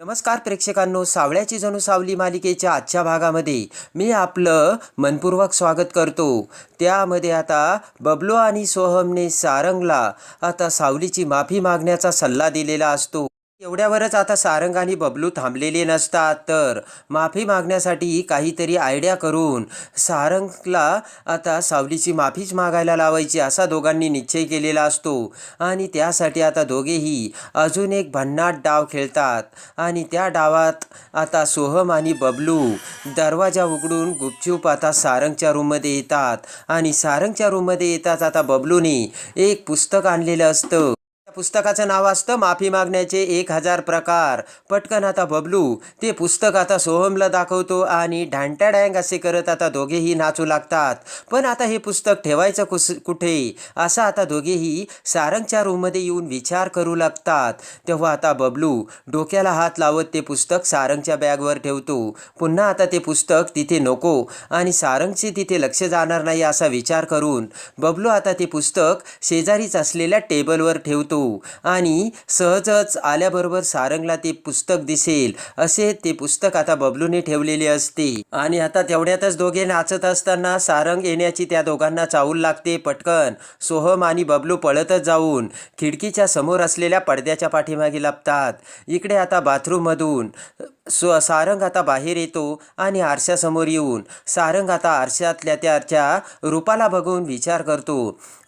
नमस्कार प्रेक्षकांनो सावळ्याची जणू सावली मालिकेच्या आजच्या भागामध्ये मी आपलं मनपूर्वक स्वागत करतो. त्यामध्ये आता बबलो आणि सोहमने सारंगला आता सावलीची माफी मागण्याचा सल्ला दिलेला असतो. एवढ्यावरच आता सारंग आणि बबलू थांबलेले नसतात. तर माफी मागण्यासाठी काहीतरी आयडिया करून सारंगला आता सावलीची माफीच मागायला लावायची असा दोघांनी निश्चय केलेला असतो. आणि त्यासाठी आता दोघेही अजून एक भन्नाट डाव खेळतात. आणि त्या डावात आता सोहम आणि बबलू दरवाजा उघडून गुपचूप आता सारंगच्या रूममध्ये येतात. आणि सारंगच्या रूममध्ये येताच आता बबलूने एक पुस्तक आणलेलं असतं. पुस्तकाचं नाव असतं माफी मागण्याचे एक हजार प्रकार. पटकन आता बबलू ते पुस्तक आता सोहमला दाखवतो आणि ढांट्या डँग असे करत आता दोघेही नाचू लागतात. पण आता हे पुस्तक ठेवायचं कुस कुठे? असं आता दोघेही सारंगच्या रूममध्ये येऊन विचार करू लागतात. तेव्हा आता बबलू डोक्याला हात लावत ते पुस्तक सारंगच्या बॅगवर ठेवतो. पुन्हा आता ते पुस्तक तिथे नको आणि सारंगचे तिथे लक्ष जाणार नाही असा विचार करून बबलू आता ते पुस्तक शेजारीच असलेल्या टेबलवर ठेवतो. आणि सहजच आल्याबरोबर सारंगला ते पुस्तक दिसेल. असे ते पुस्तक आता बबलूने ठेवलेले असते. आणि आता तेवढ्यातच दोघे नाचत असताना सारंग येण्याची त्या दोघांना चावूल लागते पटकन. सोहम आणि बबलू पळतच जाऊन खिडकीच्या समोर असलेल्या पडद्याच्या पाठीमागे लपतात. इकडे आता बाथरूममधून. सो सारंग आता बाहेर येतो आणि आरशासमोर येऊन सारंग आता आरशातल्या त्याच्या रूपाला बघून विचार करतो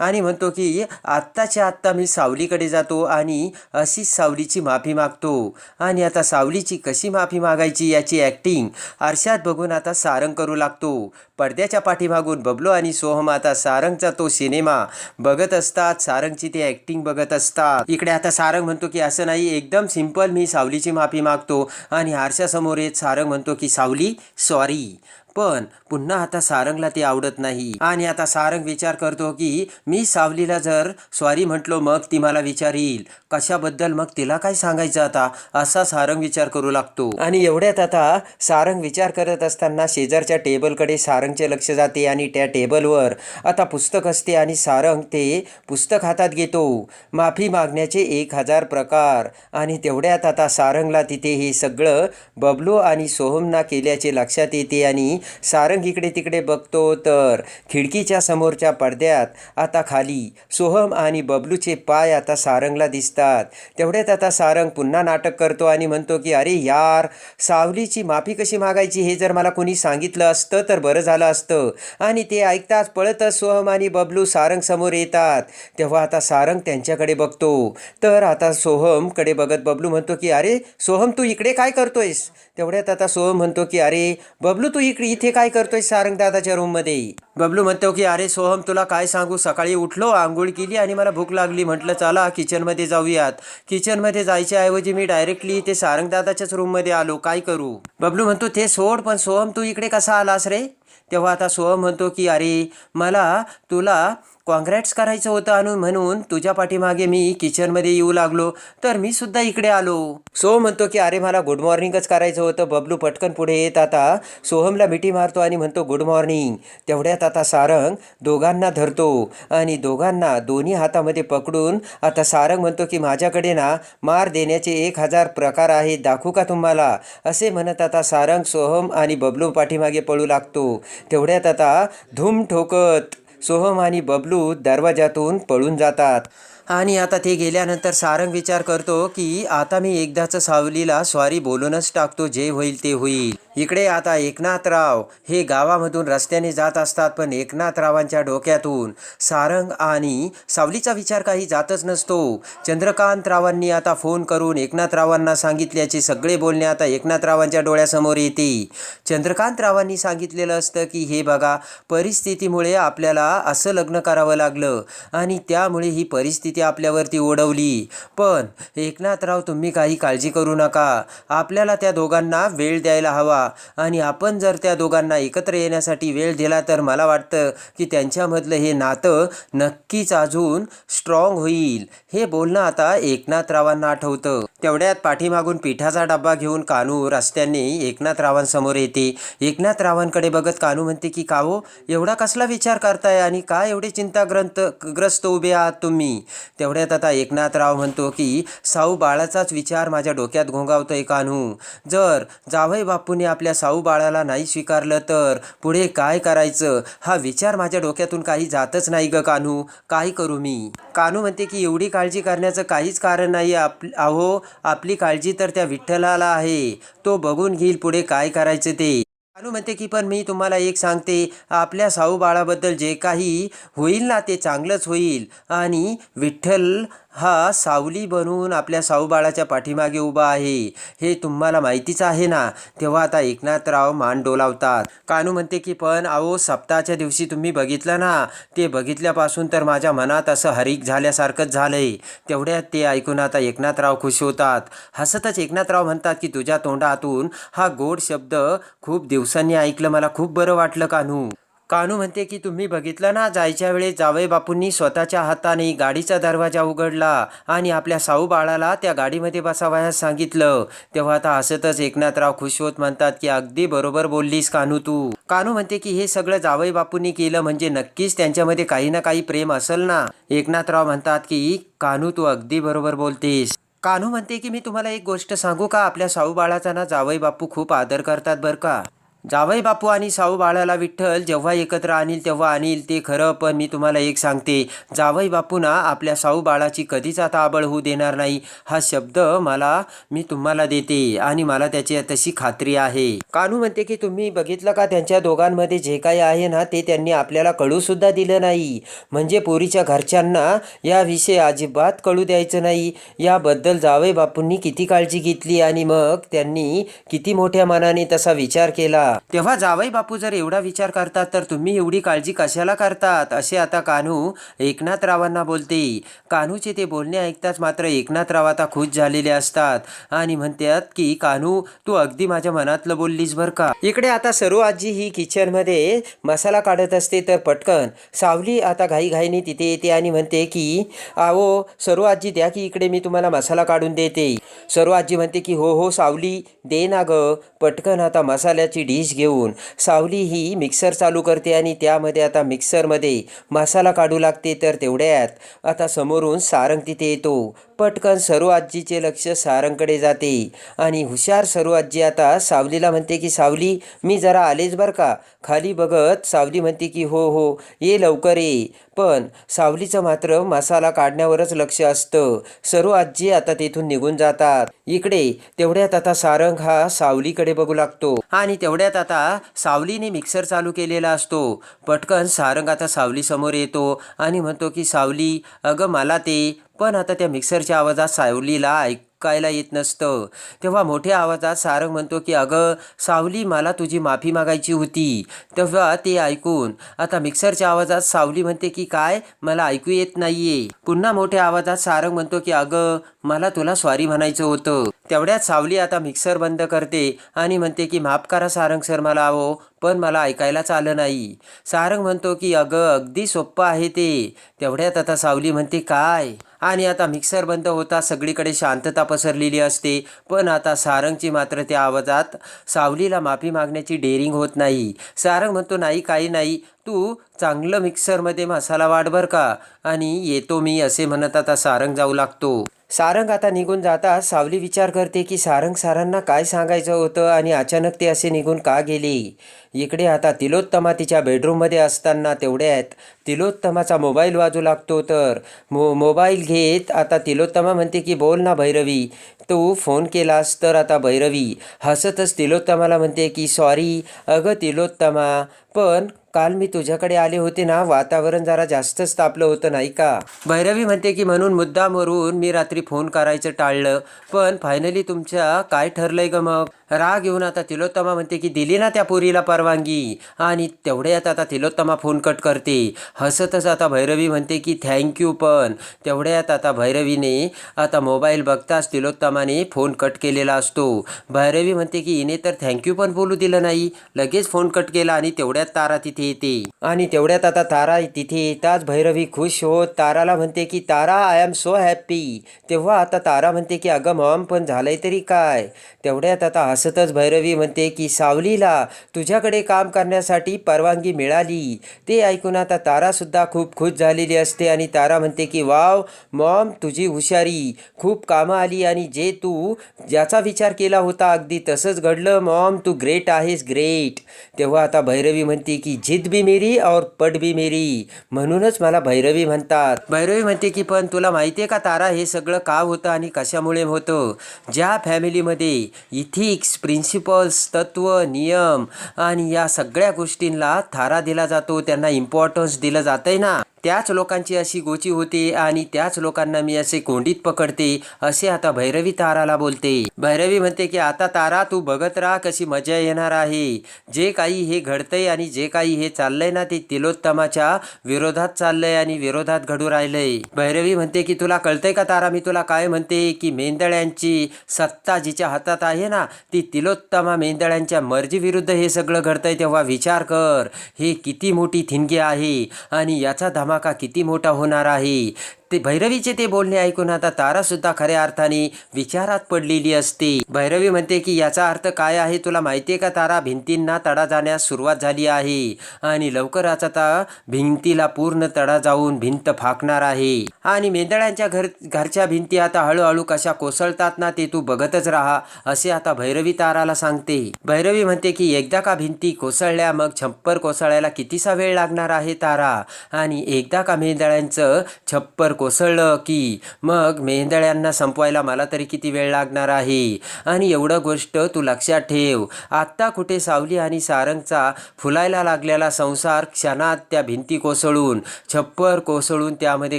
आणि म्हणतो की आत्ताच्या आत्ता मी सावलीकडे जातो आणि अशीच सावलीची माफी मागतो. आणि आता सावलीची कशी माफी मागायची याची ॲक्टिंग आरशात बघून आता सारंग करू लागतो. पडद्याच्या पाठीमागून बबलो आणि सोहम आता सारंगचा तो सिनेमा बघत असतात. सारंगची ते ॲक्टिंग बघत असतात. इकडे आता सारंग म्हणतो की असं नाही. एकदम सिंपल मी सावलीची माफी मागतो आणि आरशासमोर येत सारंग म्हणतो की सावली सॉरी पण पुन्हा आता सारंगला ते आवडत नाही. आणि आता सारंग विचार करतो की मी सावलीला जर स्वारी म्हटलो मग ती मला विचारील. कशाबद्दल मग तिला काय सांगायचं आता? असा सारंग विचार करू लागतो. आणि एवढ्यात आता सारंग विचार करत असताना शेजारच्या टेबलकडे सारंगचे लक्ष जाते आणि त्या टेबलवर आता पुस्तक असते आणि सारंग ते पुस्तक हातात घेतो. माफी मागण्याचे एक हजार प्रकार. आणि तेवढ्यात आता सारंगला तिथे हे सगळं बबलू आणि सोहमना केल्याचे लक्षात येते आणि सारंग इकडे तिकडे बघतो तर खिडकीच्या समोरच्या पडद्यात आता खाली सोहम आणि बबलूचे पाय आता सारंगला दिसतात. तेवढ्यात आता सारंग पुन्हा नाटक करतो आणि म्हणतो की अरे यार सावलीची माफी कशी मागायची हे जर मला कोणी सांगितलं असतं तर बरं झालं असतं. आणि ते ऐकताच पळतच सोहम आणि बबलू सारंग समोर येतात. तेव्हा आता सारंग त्यांच्याकडे बघतो. तर आता सोहमकडे बघत बबलू म्हणतो की अरे सोहम तू इकडे काय करतोयस? तेवढ्यात आता सोहम म्हणतो की अरे बबलू तू इकडे इथे काय करतोय सारंगदादाच्या रूममध्ये बबलू म्हणतो की अरे सोहम तुला काय सांगू? सकाळी उठलो आंघोळ केली आणि मला भूक लागली. म्हटलं चला किचनमध्ये जाऊयात. किचनमध्ये जायच्या ऐवजी मी डायरेक्टली इथे सारंगदादाच्याच रूममध्ये आलो. काय करू? बबलू म्हणतो ते सोड पण सोहम तू इकडे कसा आलास रे? तेव्हा आता सोहम म्हणतो की अरे मला तुला कॉन्ग्रॅट्स करायचं होतं आणून म्हणून तुझ्या पाठीमागे मी किचनमध्ये येऊ लागलो तर मी सुद्धा इकडे आलो. सो म्हणतो की अरे मला गुड मॉर्निंगच करायचं होतं. बबलू पटकन पुढे येत आता. सोहमला मिठी मारतो आणि म्हणतो गुड मॉर्निंग तेवढ्यात आता सारंग दोघांना धरतो आणि दोघांना दोन्ही हातामध्ये पकडून आता सारंग म्हणतो की माझ्याकडे ना मार देण्याचे एक हजार प्रकार आहेत. दाखवू का तुम्हाला? असे म्हणत आता सारंग सोहम आणि बबलू पाठीमागे पळू लागतो. तेवढ्यात आता धूम ठोकत सोहम आणि बबलू दरवाजातून पळून जातात. आणि आता ते गेल्यानंतर सारंग विचार करतो की आता मी एकदाचं सावलीला सॉरी बोलूनच टाकतो जे होईल ते होईल. इकडे आता एकनाथराव. हे गावामधून रस्त्याने जात असतात पण एकनाथरावांच्या डोक्यातून सारंग आणि सावलीचा विचार काही जातच नसतो. चंद्रकांतरावांनी आता फोन करून एकनाथरावांना सांगितल्याचे सगळे बोलणे आता एकनाथरावांच्या डोळ्यासमोर येते. चंद्रकांतरावांनी सांगितलेलं असतं की हे बघा परिस्थितीमुळे आपल्याला असं लग्न करावं लागलं आणि त्यामुळे ही परिस्थिती आपल्यावरती ओढवली. पण एकनाथराव तुम्ही काही काळजी करू नका. आपल्याला त्या दोघांना वेळ द्यायला हवा. आणि आपण जर त्या दोघांना एकत्र येण्यासाठी वेळ दिला तर मला वाटतं की त्यांच्यामधलं हे नातं नक्कीच अजून स्ट्रॉंग होईल. हे बोलणं आता एकनाथरावांना आठवतं. तेवढ्यात पाठीमागून पिठाचा डब्बा घेऊन कानू रस्त्याने एकनाथरावांसमोर येते. एकनाथरावांकडे बघत कानू म्हणते की काहो एवढा कसला विचार करताय आणि काय एवढे चिंताग्रंत ग्रस्त उभे आहात तुम्ही? तेवढ्यात आता एकनाथराव म्हणतो की साऊ बाळाचाच विचार माझ्या डोक्यात घोंगावतोय कान्हू जर जावई बापूने आपल्या साऊ बाळाला नाही स्वीकारलं तर पुढे काय करायचं? हा विचार माझ्या डोक्यातून काही जातच नाही ग कान्हू काय करू मी? कानू म्हणते की एवढी काळजी करण्याचं काहीच कारण नाही आप अहो आपली काळजी तर त्या विठ्ठलाला आहे. तो बघून घेईल पुढे काय करायचं ते. कानू म्हणते की पण मी तुम्हाला एक सांगते आपल्या साऊ बाळाबद्दल जे काही होईल ना ते चांगलंच होईल. आणि विठ्ठल हा सावली बनवून आपल्या साऊबाळाच्या पाठीमागे उभा आहे. हे तुम्हाला माहितीच आहे ना? तेव्हा आता एकनाथराव मान डोलावतात. कानू म्हणते की पण अहो सप्ताहाच्या दिवशी तुम्ही बघितलं ना? ते बघितल्यापासून तर माझ्या मनात असं हरीक झाल्यासारखंच झालंय. तेवढ्यात ते ऐकून आता एकनाथराव खुश होतात. हसतच एकनाथराव म्हणतात की तुझ्या तोंडातून हा गोड शब्द खूप दिवसांनी ऐकलं. मला खूप बरं वाटलं कानू. कानू म्हणते की तुम्ही बघितलं ना जायच्या वेळेस जावई बापूंनी स्वतःच्या हाताने गाडीचा दरवाजा उघडला आणि आपल्या साऊ बाळाला त्या गाडीमध्ये बसावयास सांगितलं. तेव्हा आता हसतच एकनाथराव खुश होत म्हणतात की अगदी बरोबर बोललीस कानू तू. कानू म्हणते की हे सगळं जावई बापूंनी केलं म्हणजे नक्कीच त्यांच्यामध्ये काही ना काही प्रेम असेल ना. एकनाथराव म्हणतात की कानू तू अगदी बरोबर बोलतेस. कान्हू म्हणते की मी तुम्हाला एक गोष्ट सांगू का? आपल्या साऊ बाळाचा ना जावई बापू खूप आदर करतात बरं का. जावई बापू आणि साऊ बाळाला विठ्ठल जेव्हा एकत्र आणील तेव्हा आणील ते खरं पण मी तुम्हाला एक सांगते. जावई बापूंना आपल्या साऊ बाळाची कधीच आता आबळ होऊ देणार नाही. हा शब्द मला मी तुम्हाला देते आणि मला त्याची तशी खात्री आहे. कानू म्हणते की तुम्ही बघितलं का त्यांच्या दोघांमध्ये जे काही आहे ना ते त्यांनी आपल्याला कळूसुद्धा दिलं नाही. म्हणजे पोरीच्या घरच्यांना याविषयी अजिबात कळू द्यायचं नाही. याबद्दल जावई बापूंनी किती काळजी घेतली आणि मग त्यांनी किती मोठ्या मनाने तसा विचार केला. तेव्हा जावई बापू जर एवढा विचार करतात तर तुम्ही एवढी काळजी कशाला करतात? असे आता कान्हू एकनाथरावांना बोलते. कान्हूचे ते बोलणे ऐकताच मात्र एकनाथराव आता खुश झालेले असतात आणि म्हणतात की कान्हू तू अगदी माझ्या मनातलं बोललीस बर का? इकडे आता सरू आजी ही किचनमध्ये मसाला काढत असते तर पटकन. सावली आता घाईघाईने तिथे येते आणि म्हणते की आवो सरू आजी द्या की इकडे मी तुम्हाला मसाला काढून देते. सरू आजी म्हणते की हो हो सावली दे ना ग. पटकन आता मसाल्याची डी डिश घेऊन. सावली ही मिक्सर चालू करते आणि त्यामध्ये आता मिक्सरमध्ये मसाला काढू लागते तर तेवढ्यात. आता समोरून सारंग तिथे येतो. पटकन सरू आजीचे लक्ष सारंगकडे जाते. आणि हुशार सरू आजी आता सावलीला म्हणते की सावली मी जरा आलेच बरं का? खाली बघत सावली म्हणते की हो हो ये लवकर ये. पण सावलीचं मात्र मसाला काढण्यावरच लक्ष असतं. सरू आजी आता तेथून निघून जातात. इकडे तेवढ्यात आता सारंग हा सावलीकडे बघू लागतो. आणि तेवढ्यात आता सावलीने मिक्सर चालू केलेला असतो. पटकन सारंग आता सावली समोर येतो आणि म्हणतो की सावली अगं मला ते पण आता त्या मिक्सरच्या आवाजात सावलीला ऐकायला येत नसतं. तेव्हा मोठ्या आवाजात सारंग म्हणतो की अगं सावली मला तुझी माफी मागायची होती. तेव्हा ते ऐकून आता मिक्सरच्या आवाजात सावली म्हणते की काय? मला ऐकू येत नाहीये. पुन्हा मोठ्या आवाजात सारंग म्हणतो की अगं मला तुला स्वारी म्हणायचं होतं. तेवढ्यात सावली आता मिक्सर बंद करते आणि म्हणते की माफ करा सारंग सर मला हो पण मला ऐकायलाच आलं नाही. सारंग म्हणतो की अगं अगदी सोप्पं आहे ते. तेवढ्यात आता सावली म्हणते काय? आणि आता मिक्सर बंद होता सगळीकडे शांतता पसरलेली असते. पण आता सारंगची मात्र त्या आवाजात सावलीला माफी मागण्याची डेअरिंग होत नाही. सारंग म्हणतो नाही काही नाही. तू चांगलं मिक्सरमध्ये मसाला वाढ बर का? आणि येतो मी असे म्हणत आता सारंग जाऊ लागतो. सारंग आता निघून जाता सावली विचार करते की सारंग सारांना काय सांगायचं होतं आणि अचानक ते असे निघून का गेले? इकडे आता तिलोत्तमा तिच्या बेडरूममध्ये असताना तेवढ्यात तिलोत्तमाचा मोबाईल वाजू लागतो तर. मो मोबाईल घेत आता तिलोत्तमा म्हणते की बोल ना भैरवी तू फोन केलास तर आता भैरवी. हसतच तिलोत्तमाला म्हणते की सॉरी अगं तिलोत्तमा पण काल मी तुझ्याकडे आले होते ना वातावरण जरा जास्तच तापलं होतं नाही का? भैरवी म्हणते की म्हणून मुद्दामवरून मी रात्री फोन करायचं टाळलं. पण फायनली तुमच्या काय ठरलंय ग मग? राग येऊन आता तिलोत्तमा म्हणते की दिली ना त्या पोरीला परवानगी. आणि तेवढ्यात आता तिलोत्तमा फोन कट करते. हसतच आता भैरवी म्हणते की थँक्यू पण. तेवढ्यात आता भैरवीने आता मोबाईल बघताच तिलोत्तमाने फोन कट केलेला असतो. भैरवी म्हणते की हिने तर थँक्यू पण बोलू दिलं नाही. लगेच फोन कट केला आणि तेवढ्यात तारा तिथे येते. आणि तेवढ्यात आता तारा तिथे येताच भैरवी खुश होत ताराला म्हणते की Tara I am so happy तेव्हा आता तारा म्हणते की अगं मॉम पण झालंय तरी काय? तेवढ्यात आता हसतच भैरवी म्हणते की सावलीला तुझ्याकडे काम करण्यासाठी परवानगी मिळाली. ते ऐकून आता तारासुद्धा खूप खुश झालेली असते आणि तारा म्हणते की वाव मॉम तुझी हुशारी. खूप कामं आली आणि जे तू ज्याचा विचार केला होता अगदी तसंच घडलं. मॉम तू ग्रेट आहेस ग्रेट. तेव्हा आता भैरवी म्हणते की जिद बी मेरी और पट बी मेरी. म्हणूनच मला भैरवी म्हणतात. भैरवी म्हणते की पण तुला माहिती आहे का तारा हे सगळं का होतं आणि कशामुळे होतं? ज्या फॅमिलीमध्ये इथिक्स प्रिन्सिपल्स तत्व नियम आणि या सगळ्या गोष्टींना थारा दिला जातो. त्यांना इम्पॉर्टन्स दिलं जातंय ना. त्याच लोकांची अशी गोची होते आणि त्याच लोकांना मी असे कोंडीत पकडते असे आता भैरवी ताराला बोलते. भैरवी म्हणते की आता तारा तू बघत राहा कशी मजा येणार आहे. जे काही हे घडतंय आणि जे काही हे चाललंय ना ते तिलोत्तमाच्या विरोधात चाललंय आणि विरोधात घडू राहिलंय. भैरवी म्हणते की तुला कळतंय का तारा? मी तुला काय म्हणते की मेंदळ्यांची सत्ता जिच्या हातात आहे ना ती तिलोत्तमा मेंदळ्यांच्या मर्जी विरुद्ध हे सगळं घडतंय तेव्हा विचार कर. हे किती मोठी थिणगी आहे आणि याचा धमाका किती मोठा होणार आहे? ते भैरवीचे ते बोलणे ऐकून आता तारासुद्धा खऱ्या अर्थाने विचारात पडलेली असते. भैरवी म्हणते की याचा अर्थ काय आहे तुला माहिती आहे का तारा? भिंतींना तडा जाण्यास सुरुवात झाली आहे आणि लवकरच आता भिंतीला पूर्ण तडा जाऊन भिंत फाकणार आहे. आणि मेंदळ्यांच्या घर घरच्या भिंती आता हळूहळू कशा कोसळतात ना ते तू बघतच राहा असे आता भैरवी ताराला सांगते. भैरवी म्हणते की एकदा का भिंती कोसळल्या मग छप्पर कोसळायला कितीसा वेळ लागणार आहे तारा? आणि एकदा का मेंदळ्यांचं छप्पर कोसळलं की मग मेंदळ्यांना संपवायला मला तरी किती वेळ लागणार आहे? आणि एवढं गोष्ट तू लक्षात ठेव. आत्ता कुठे सावली आणि सारंगचा फुलायला लागलेला संसार क्षणात त्या भिंती कोसळून छप्पर कोसळून त्यामध्ये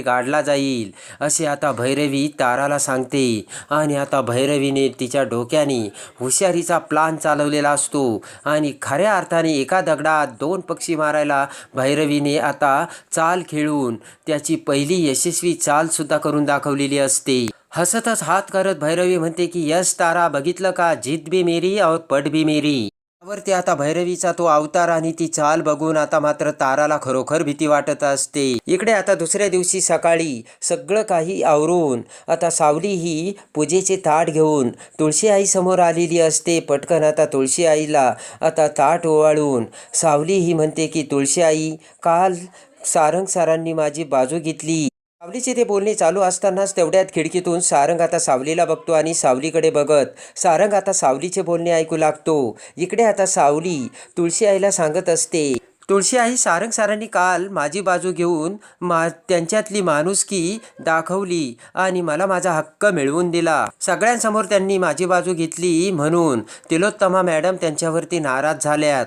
गाडला जाईल असे आता भैरवी ताराला सांगते. आणि आता भैरवीने तिच्या डोक्याने हुशारीचा प्लान चालवलेला असतो. आणि खऱ्या अर्थाने एका दगडात दोन पक्षी मारायला भैरवीने आता चाल खेळून त्याची पहिली यशस्वी चाल सुद्धा करून दाखवलेली असते. हसतच हात करत भैरवी म्हणते की यश तारा बघितलं का? जीत बी मेरी और पट बी मेरी. वरती आता भैरवीचा तो अवतार आणि ती चाल बघून आता मात्र ताराला खरोखर भीती वाटत असते. इकडे आता दुसऱ्या दिवशी सकाळी सगळं काही आवरून आता सावली ही पूजेचे ताट घेऊन तुळशी आई समोर आलेली असते. पटकन आता तुळशी आईला आता ताट ओवाळून सावली ही म्हणते की तुळशी आई काल सारंग सरांनी माझी बाजू घेतली. सावलीचे ते बोलणे चालू असतानाच तेवढ्यात खिडकीतून सारंग आता सावलीला बघतो आणि सावलीकडे बघत सारंग आता सावलीचे बोलणे ऐकू लागतो. इकडे आता सावली तुळशी आईला सांगत असते. तुळशी आई सारंग सारांनी काल माझी बाजू घेऊन मा त्यांच्यातली माणुसकी दाखवली आणि मला माझा हक्क मिळवून दिला. सगळ्यांसमोर त्यांनी माझी बाजू घेतली म्हणून तिलोत्तमा मॅडम त्यांच्यावरती नाराज झाल्यात.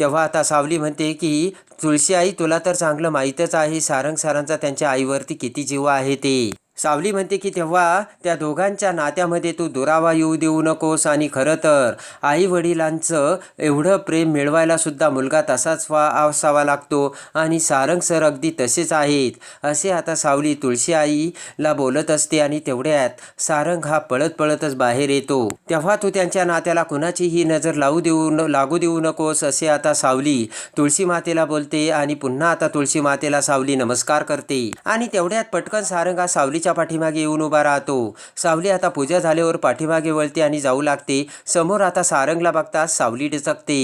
तेव्हा आता सावली म्हणते की तुळशी आई तुला तर चांगलं माहीतच आहे. सारंग सरांचा त्यांच्या आईवरती किती जीव आहे ते. सावली म्हणते की तेव्हा त्या दोघांच्या नात्यामध्ये तू दुरावा येऊ देऊ नकोस आणि खरं तर आई वडिलांचं एवढं प्रेम मिळवायला सुद्धा मुलगा तसाच वा असावा लागतो आणि सारंग सर अगदी तसेच आहेत. असे आता सावली तुळशी आईला बोलत असते आणि तेवढ्यात सारंग हा पळत पळतच बाहेर येतो. तेव्हा तू त्यांच्या नात्याला कुणाचीही नजर लावू देऊ न लागू देऊ नकोस असे आता सावली तुळशी मातेला बोलते आणि पुन्हा आता तुळशी मातेला सावली नमस्कार करते. आणि तेवढ्यात पटकन सारंग हा सावली सावलीच्या पाठीमागे येऊन उभा राहतो. सावली आता पूजा झाल्यावर पाठीमागे वळते आणि जाऊ लागते. समोर आता सारंगला बघता सावली डचकते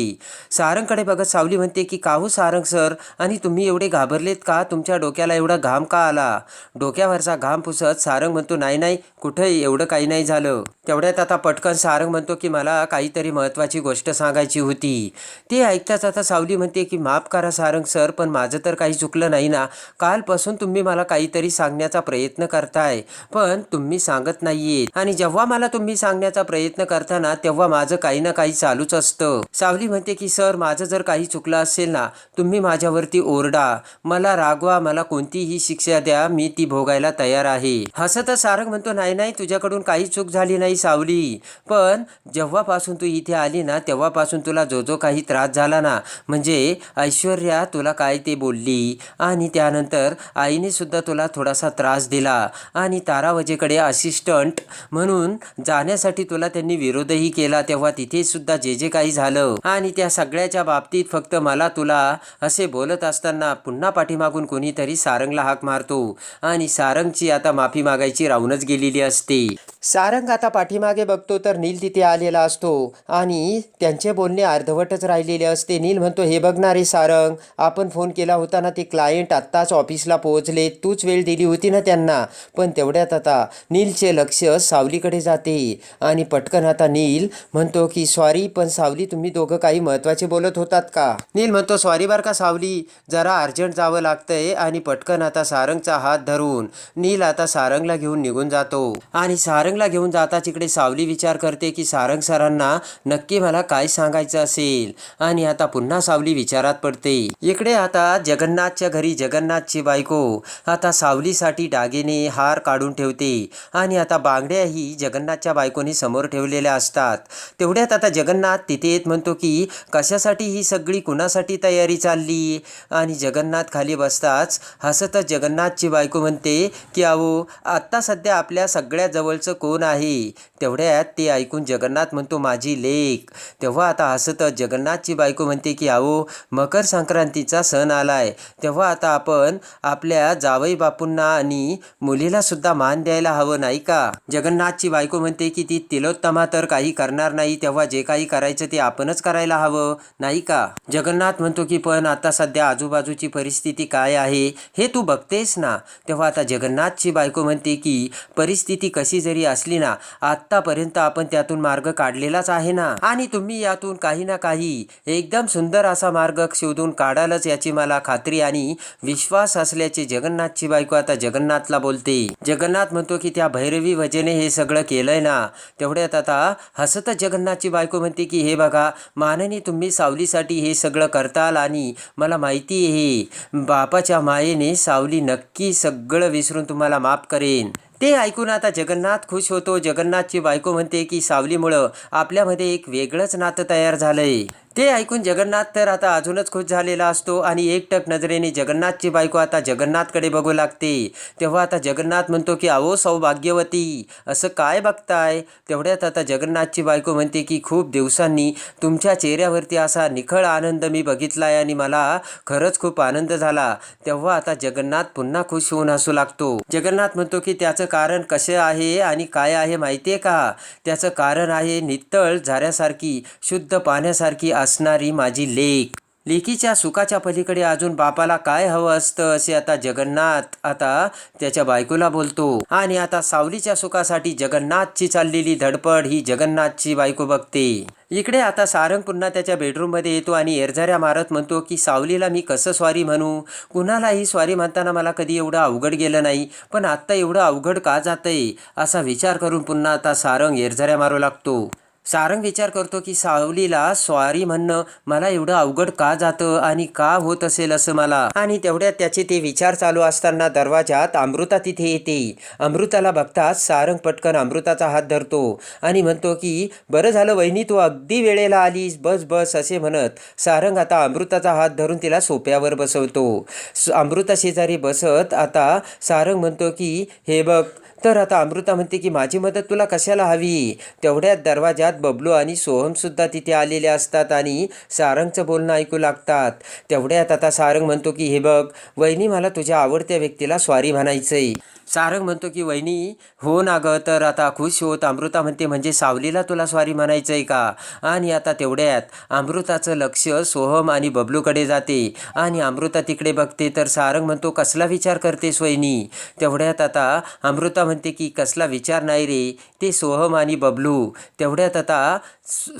सारंगकडे बघत सावली म्हणते की काहू सारंग सर? आणि तुम्ही एवढे घाबरलेत का? तुमच्या डोक्याला एवढा घाम का आला? डोक्यावरचा घाम पुसत सारंग म्हणतो नाही नाही कुठं एवढं काही नाही झालं. तेवढ्यात आता पटकन सारंग म्हणतो की मला काहीतरी महत्त्वाची गोष्ट सांगायची होती. ते ऐकताच आता सावली म्हणते की माफ करा सारंग सर पण माझं तर काही चुकलं नाही ना. कालपासून तुम्ही मला काहीतरी सांगण्याचा प्रयत्न करता करताय. पण तुम्ही सांगत नाहीये आणि जेव्हा मला तुम्ही सांगण्याचा प्रयत्न करताना तेव्हा माझं काही ना काही चालूच असतं. सावली म्हणते की सर माझं जर काही चुकलं असेल ना तुम्ही माझ्यावरती ओरडा. मला रागवा मला कोणतीही शिक्षा द्या मी ती भोगायला तयार आहे. हसत सारंग म्हणतो नाही नाही तुझ्याकडून काही चूक झाली नाही सावली. पण जेव्हापासून तू इथे आली ना तेव्हापासून तुला जो जो काही त्रास झाला ना म्हणजे ऐश्वर्या तुला काय ते बोलली? आणि त्यानंतर आईने सुद्धा तुला थोडासा त्रास दिला. आणि तारावजेकडे असिस्टंट म्हणून जाण्यासाठी तुला त्यांनी विरोधही केला तेव्हा तिथे सुद्धा जे जे काही झालं. आणि त्या सगळ्याच्या बाबतीत फक्त मला तुला असे बोलत असताना पुन्हा पाठीमागून कोणीतरी सारंगला हाक मारतो. आणि सारंगची आता माफी मागायची राहूनच गेलेली असते. सारंग आता पाठीमागे बघतो तर नील तिथे आलेला असतो. आणि त्यांचे बोलणे अर्धवटच राहिलेले असते. नील म्हणतो हे बघणारे सारंग आपण फोन केला होता ना ते क्लायंट आत्ताच ऑफिसला पोहोचले. तूच वेळ दिली होती ना त्यांना. पण तेवढ्यात आता नीलचे लक्ष सावलीकडे जाते. आणि पटकन आता नील म्हणतो की सॉरी पण सावली तुम्ही दोघं काही महत्त्वाचे बोलत होतात का? नील म्हणतो सॉरी बार का सावली जरा अर्जंट जावं लागतंय. आणि पटकन आता सारंगचा हात धरून नील आता सारंगला घेऊन निघून जातो. आणि सारंग सारंगला घेऊन जाताच इकडे सावली विचार करते की सारंग सरांना नक्की मला काय सांगायचं असेल? आणि आता पुन्हा सावली विचारात पडते. इकडे आता जगन्नाथच्या घरी जगन्नाथची बायको. आता सावलीसाठी दागिने हार काढून ठेवते. आणि आता बांगड्याही जगन्नाथच्या बायकोनी समोर ठेवलेल्या असतात. तेवढ्यात आता जगन्नाथ तिथे येत म्हणतो की कशासाठी ही सगळी कुणासाठी तयारी चालली? आणि जगन्नाथ खाली बसताच हसतच जगन्नाथची बायको म्हणते की अहो आत्ता सध्या आपल्या सगळ्या जवळचं कोण आहे तेवढ्यात ते ऐकून जगन्नाथ म्हणतो माझी लेख तेव्हा आता हसत जगन्नाथची बायको म्हणते की अहो मकर संक्रांतीचा सण आलाय. तेव्हा आता आपण आपल्या जावई बापूंना आणि मुलीला सुद्धा मान द्यायला हवं नाही का? जगन्नाथची बायको म्हणते की ती तिलोत्तमा तर काही करणार नाही. तेव्हा जे काही करायचं ते आपणच करायला हवं. नाही का? जगन्नाथ म्हणतो की पण आता सध्या आजूबाजूची परिस्थिती काय आहे? हे तू बघतेस ना? तेव्हा आता जगन्नाथची बायको म्हणते की परिस्थिती कशी जरी असली ना आत्तापर्यंत आपण त्यातून मार्ग काढलेलाच आहे ना. आणि तुम्ही यातून काही ना काही एकदम सुंदर असा मार्ग शोधून काढालच याची मला खात्री आणि विश्वास असल्याचे जगन्नाथची बायको आता जगन्नाथला बोलते. जगन्नाथ म्हणतो की त्या भैरवी वजेने हे सगळं केलंय ना. तेवढ्यात आता हसत जगन्नाथची बायको म्हणते की हे बघा माननी तुम्ही सावलीसाठी हे सगळं करताल आणि मला माहिती आहे बापाच्या मायेने सावली नक्की सगळं विसरून तुम्हाला माफ करेन. ते ऐकून आता जगन्नाथ खुश होतो. जगन्नाथची बायको म्हणते की सावलीमुळं आपल्यामध्ये एक वेगळंच नातं तयार झालंय. ते ऐकून जगन्नाथ तर आता अजूनच खुश झालेला असतो आणि एकटक नजरेने जगन्नाथची बायको आता जगन्नाथकडे बघू लागते. तेव्हा आता जगन्नाथ म्हणतो की अहो सौभाग्यवती असं काय बघताय? तेवढ्यात आता जगन्नाथची बायको म्हणते की खूप दिवसांनी तुमच्या चेहऱ्यावरती असा निखळ आनंद मी बघितलाय आणि मला खरंच खूप आनंद झाला. तेव्हा आता जगन्नाथ पुन्हा खुश होऊन हसू लागतो. जगन्नाथ म्हणतो की त्याचं कारण कसे आहे आणि काय आहे माहिती आहे का? त्याचं कारण आहे नितळ झाऱ्यासारखी शुद्ध पाण्यासारखी असणारी माझी लेख. लेकीच्या सुखाच्या पलीकडे अजून बापाला काय हवं असतं असे आता जगन्नाथ आता त्याच्या बायकोला बोलतो. आणि आता सावलीच्या सुखासाठी जगन्नाथची चाललेली धडपड ही जगन्नाथची बायको बघते. इकडे आता सारंग पुन्हा त्याच्या बेडरूममध्ये येतो आणि एरझाऱ्या मारत म्हणतो की सावलीला मी कसं स्वारी म्हणू? कुणालाही स्वारी म्हणताना मला कधी एवढं अवघड गेलं नाही. पण आत्ता एवढं अवघड का जातंय? असा विचार करून पुन्हा आता सारंग एरझाऱ्या मारू लागतो. सारंग विचार करतो की सावलीला स्वारी म्हणणं मला एवढं अवघड का जातं आणि का होत असेल असं मला? आणि तेवढ्यात त्याचे ते विचार चालू असताना दरवाजात अमृता तिथे येते. अमृताला बघताच सारंग पटकन अमृताचा हात धरतो आणि म्हणतो की बरं झालं वहिनी तू अगदी वेळेला आलीस. बस बस असे म्हणत सारंग आता अमृताचा हात धरून तिला सोप्यावर बसवतो. अमृता शेजारी बसत आता सारंग म्हणतो की हे बघ तर आता अमृता म्हणते की माझी मदत तुला कशाला हवी? तेवढ्यात दरवाजात बबलू आणि सोहमसुद्धा तिथे आलेले असतात आणि सारंगचं बोलणं ऐकू लागतात. तेवढ्यात आता सारंग म्हणतो की हे बघ वहिनी मला तुझ्या आवडत्या व्यक्तीला स्वारी म्हणायचंय. सारंग म्हणतो की वहिनी हो ना ग तर आता खुश होत. अमृता म्हणते म्हणजे सावलीला तुला स्वारी म्हणायचं आहे का? आणि आता तेवढ्यात अमृताचं लक्ष सोहम आणि बबलूकडे जाते. आणि अमृता तिकडे बघते तर सारंग म्हणतो कसला विचार करते वहिनी? तेवढ्यात आता अमृता म्हणते की कसला विचार नाही रे ते सोहम आणि बबलू. तेवढ्यात आता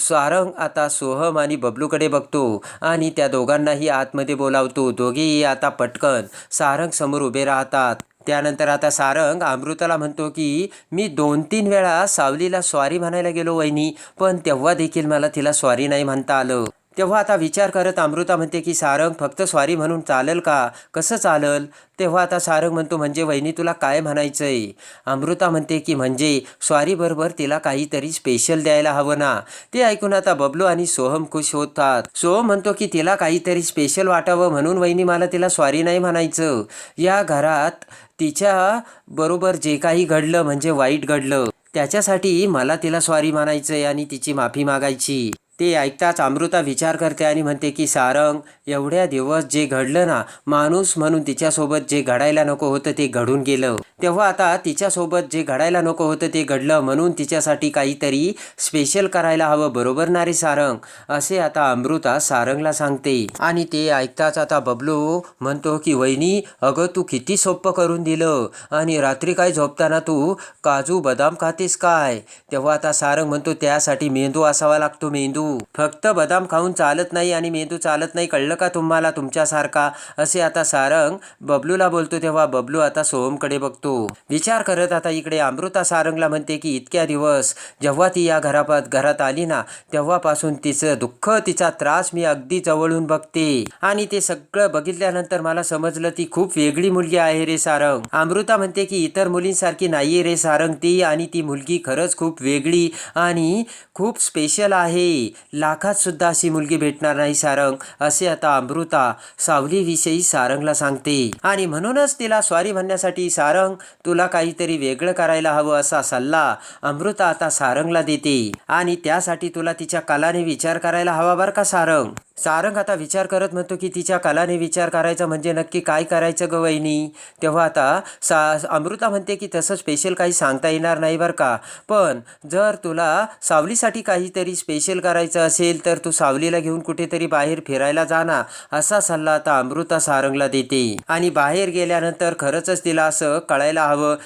सारंग आता सोहम आणि बबलूकडे बघतो आणि त्या दोघांनाही आतमध्ये बोलावतो. दोघेही आता पटकन सारंग समोर उभे राहतात. त्यानंतर आता सारंग अमृताला म्हणतो की मी दोन तीन वेळा सावलीला स्वारी म्हणायला गेलो वहिनी पण तेव्हा देखील मला तिला स्वारी नाही म्हणता आलं. तेव्हा आता विचार करत अमृता म्हणते की सारंग फक्त स्वारी म्हणून चालेल का? कसं चालल? तेव्हा आता सारंग म्हणतो म्हणजे वहिनी तुला काय म्हणायचंय? अमृता म्हणते की म्हणजे स्वारीबरोबर तिला काहीतरी स्पेशल द्यायला हवं ना. ते ऐकून आता बबलू आणि सोहम खुश होतात. सोहम म्हणतो की तिला काहीतरी स्पेशल वाटावं म्हणून वहिनी मला तिला स्वारी नाही म्हणायचं. या घरात तिच्या बरोबर जे काही घडलं म्हणजे वाईट घडलं त्याच्यासाठी मला तिला स्वारी म्हणायचंय आणि तिची माफी मागायची. ते ऐकताच अमृता विचार करते आणि म्हणते की सारंग एवढ्या दिवस जे घडलं ना माणूस म्हणून तिच्यासोबत जे घडायला नको होतं ते घडून गेलं. तेव्हा आता तिच्यासोबत जे घडायला नको होतं ते घडलं म्हणून तिच्यासाठी काहीतरी स्पेशल करायला हवं बरोबर ना रे सारंग? असे आता अमृता सारंगला सांगते. आणि ते ऐकताच आता बबलू म्हणतो की वहिनी अगं तू किती सोपं करून दिलं. आणि रात्री काय झोपताना तू काजू बदाम खातेस काय? तेव्हा आता सारंग म्हणतो त्यासाठी मेंदू असावा लागतो मेंदू. फक्त बदाम खाऊन चालत नाही आणि मेंदू चालत नाही कळलं का तुम्हाला तुमच्यासारखा? असे आता सारंग बबलूला बोलतो तेव्हा बबलू आता सोहमकडे बघतो. विचार करत आता इकडे अमृता सारंगला म्हणते की इतक्या दिवस जेव्हा ती या घरापात घरात आली ना तेव्हापासून तिचं दुःख तिचा त्रास मी अगदी जवळून बघते. आणि ते सगळं बघितल्यानंतर मला समजलं ती खूप वेगळी मुलगी आहे रे सारंग. अमृता म्हणते की इतर मुलींसारखी नाहीये रे सारंग ती आणि ती मुलगी खरंच खूप वेगळी आणि खूप स्पेशल आहे. लाखात सुद्धा अशी मुलगी भेटणार नाही सारंग असे आता अमृता सावलीविषयी सारंगला सांगते. आणि म्हणूनच तिला स्वारी म्हणण्यासाठी सारंग तुला काहीतरी वेगळं करायला हवं असा सल्ला अमृता आता सारंगला देते. आणि त्यासाठी तुला तिच्या कलाने विचार करायला हवा बरं का सारंग? सारंग आता विचार करत म्हणतो की तिच्या कलाने विचार करायचा म्हणजे नक्की काय करायचं ग वहिनी? तेव्हा आता सा अमृता म्हणते की तसं स्पेशल काही सांगता येणार नाही बरं का. पण जर तुला सावलीसाठी काहीतरी स्पेशल करायचं असेल तर तू सावलीला घेऊन कुठेतरी बाहेर फिरायला जाना असा सल्ला आता अमृता सारंगला देते. आणि बाहेर गेल्यानंतर खरंच तिला असं कळायला हवं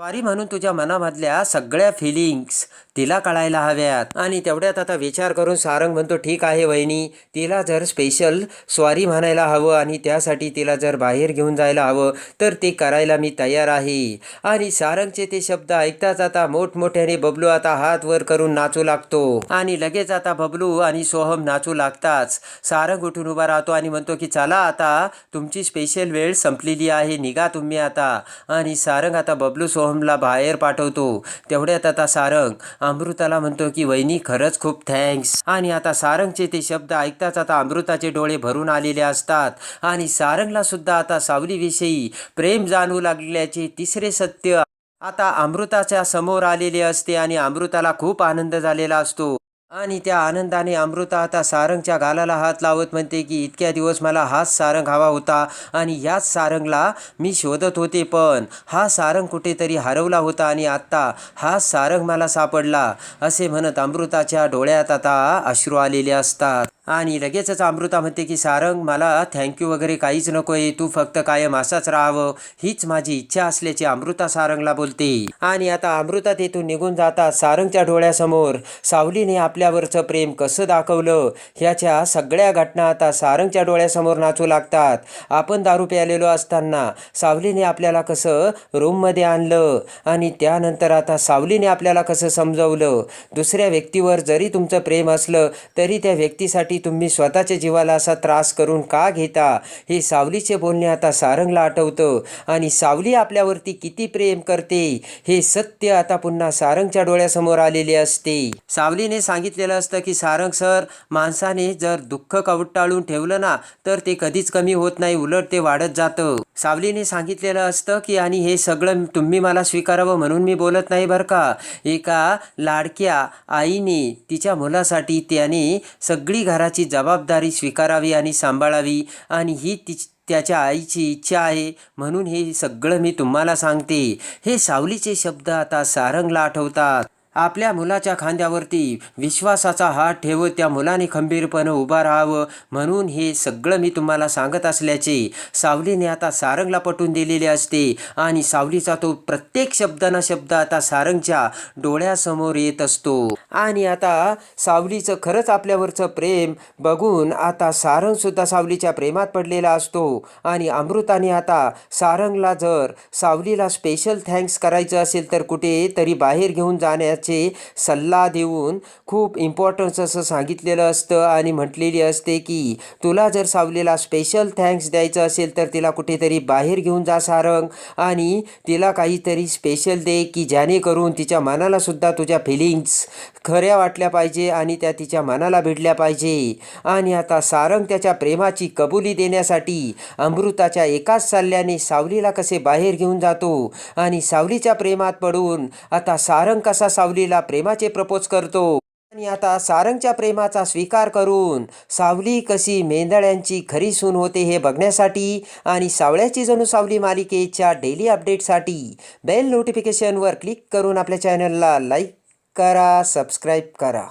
स्वारी म्हणून तुझ्या मनामधल्या सगळ्या फिलिंग्स तिला कळायला हव्यात. आणि तेवढ्यात आता विचार करून सारंग म्हणतो ठीक आहे वहिनी तिला जर स्पेशल स्वारी म्हणायला हवं आणि त्यासाठी तिला जर बाहेर घेऊन जायला हवं तर ते करायला मी तयार आहे. आणि सारंगचे ते शब्द ऐकताच आता मोठमोठ्याने बबलू आता हात वर करून नाचू लागतो. आणि लगेच आता बबलू आणि सोहम नाचू लागताच. सारंग उठून उभा राहतो आणि म्हणतो की चला आता तुमची स्पेशल वेळ संपलेली आहे निघा तुम्ही आता. आणि सारंग आता बबलू सोहम सोहमला बाहेर पाठवतो. तेवढ्यात आता सारंग अमृताला म्हणतो की वहिनी खरंच खूप थँक्स आणि आता सारंगचे ते शब्द ऐकताच आता अमृताचे डोळे भरून आलेले असतात. आणि सारंगला सुद्धा आता सावलीविषयी प्रेम जाणवू लागल्याचे तिसरे सत्य. आता अमृताच्या समोर आलेले असते आणि अमृताला खूप आनंद झालेला असतो. आणि त्या आनंदाने अमृता आता सारंगच्या गालाला हात लावत म्हणते की इतक्या दिवस मला हाच सारंग हवा होता आणि याच सारंगला मी शोधत होते पण हा सारंग कुठेतरी हरवला होता आणि आत्ता हा सारंग मला सापडला असे म्हणत अमृताच्या डोळ्यात आता अश्रू आलेले असतात. आणि लगेचच अमृता म्हणते की सारंग मला थँक्यू वगैरे काहीच नको आहे तू फक्त कायम असाच राहावं. हीच माझी इच्छा असल्याची अमृता सारंगला बोलते. आणि आता अमृता तेथून निघून जाता सारंगच्या डोळ्यासमोर. सावलीने आपल्यावरचं प्रेम कसं दाखवलं? ह्याच्या सगळ्या घटना आता सारंगच्या डोळ्यासमोर नाचू लागतात. आपण दारू प्यालेलो असताना सावलीने आपल्याला कसं रूममध्ये आणलं? आणि त्यानंतर आता सावलीने आपल्याला कसं समजवलं? दुसऱ्या व्यक्तीवर जरी तुमचं प्रेम असलं तरी त्या व्यक्तीसाठी तुम्ही स्वतःच्या जीवाला असा त्रास करून का घेता? हे सावलीचे बोलणे आता सारंगला आठवतं. आणि सावली आपल्यावरती किती प्रेम करते हे सत्य आता पुन्हा सारंगच्या डोळ्यासमोर आलेले असते. सावलीने सांगितलेलं असतं की सारंग सर माणसाने जर दुःख कवटाळून ठेवलं ना तर ते कधीच कमी होत नाही उलट ते वाढत जातं. सावलीने सांगितलेलं असतं की आणि हे सगळं तुम्ही मला स्वीकारावं म्हणून मी बोलत नाही बरं का? एका लाडक्या आईने तिच्या मुलासाठी त्याने सगळी घराची जबाबदारी स्वीकारावी आणि सांभाळावी आणि ही ति त्याच्या आईची इच्छा आहे म्हणून हे सगळं मी तुम्हाला सांगते. हे सावलीचे शब्द आता सारंगला आठवतात. आपल्या मुलाच्या खांद्यावरती विश्वासाचा हात ठेवत त्या मुलाने खंबीरपणे उभा राहावं म्हणून हे सगळं मी तुम्हाला सांगत असल्याचे सावलीने आता सारंगला पटून दिलेले असते आणि सावलीचा तो प्रत्येक शब्द ना शब्द आता सारंगच्या डोळ्यासमोर येत असतो. आणि आता सावलीचं खरंच आपल्यावरचं प्रेम बघून आता सारंगसुद्धा सावलीच्या प्रेमात पडलेला असतो. आणि अमृताने आता सारंगला जर सावलीला स्पेशल थँक्स करायचं असेल तर कुठे तरी बाहेर घेऊन जाण्याचे सल्ला देऊन खूप इम्पॉर्टन्स असं सांगितलेलं असतं आणि म्हटलेली असते की तुला जर सावलीला स्पेशल थँक्स द्यायचं असेल तर तिला कुठेतरी बाहेर घेऊन जा सारंग आणि तिला काहीतरी स्पेशल दे की जेणेकरून तिच्या मनाला सुद्धा तुझ्या फिलिंग्स खऱ्या वाटल्या पाहिजे आणि त्या तिच्या मनाला भिडल्या पाहिजे. आणि आता सारंग त्याच्या प्रेमाची कबुली देण्यासाठी अमृताच्या एकाच सल्ल्याने सावलीला कसे बाहेर घेऊन जातो आणि सावलीच्या प्रेमात पडून आता सारंग कसा सावली सावलीला प्रेमाचे प्रपोज करतो. आणि आता सारंगच्या प्रेमाचा स्वीकार करून सावली कशी मेंदळ्यांची खरी सून होते हे बघण्यासाठी आणि सावळ्याची जणू सावली मालिकेच्या डेली अपडेटसाठी बेल नोटिफिकेशनवर क्लिक करून आपल्या चॅनलला लाईक करा सबस्क्राईब करा.